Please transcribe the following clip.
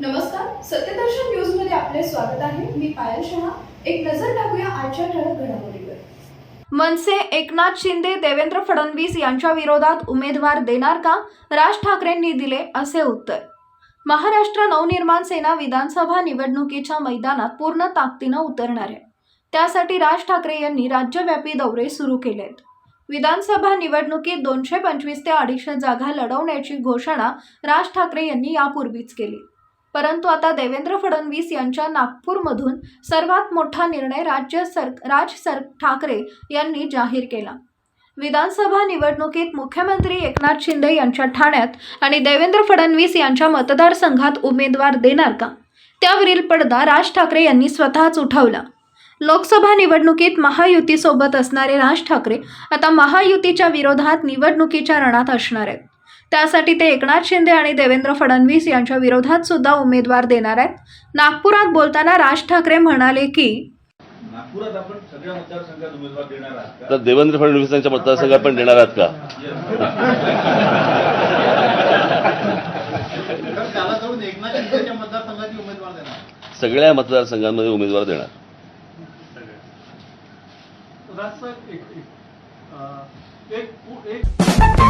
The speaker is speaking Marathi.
नमस्कार सत्यदर्शन न्यूजमध्ये आपले स्वागत आहे. मी पायल शहा. एक नजर टाकूया आजच्या ठळक घडामोडीवर. मनसे एकनाथ शिंदे देवेंद्र फडणवीस यांच्या विरोधात उमेदवार देणार का? राज ठाकरेंनी दिले असे उत्तर. महाराष्ट्र नवनिर्माण सेना विधानसभा निवडणुकीच्या मैदानात पूर्ण ताकदीनं उतरणार आहे. त्यासाठी राज ठाकरे यांनी राज्यव्यापी दौरे सुरू केले आहेत विधानसभा निवडणुकीत दोनशे पंचवीस ते अडीचशे जागा लढवण्याची घोषणा राज ठाकरे यांनी यापूर्वीच केली. परंतु आता देवेंद्र फडणवीस यांच्या नागपूरमधून सर्वात मोठा निर्णय राज्य सर राज सर ठाकरे यांनी जाहीर केला. विधानसभा निवडणुकीत मुख्यमंत्री एकनाथ शिंदे यांच्या ठाण्यात आणि देवेंद्र फडणवीस यांच्या मतदारसंघात उमेदवार देणार का? त्यावरील पडदा राज ठाकरे यांनी स्वतःच उठवला. लोकसभा निवडणुकीत महायुतीसोबत असणारे राज ठाकरे आता महायुतीच्या विरोधात निवडणुकीच्या रणात असणार आहेत. त्यासाठी ते एकनाथ शिंदे आणि देवेंद्र फडणवीस यांच्या विरोधात सुद्धा उमेदवार देणार आहेत. नागपुरात बोलताना राज ठाकरे म्हणाले की नागपुरात आपण सगळ्या मतदारसंघात उमेदवार देणार आहात का? तर देवेंद्र फडणवीसांच्या मतदारसंघात पण देणार आहात का? तर त्याला जाऊन एकनाथ शिंदेच्या मतदारसंघातील उमेदवार देणार. सगळ्या मतदारसंघांमध्ये उमेदवार देणार. एक एक अं, एक एक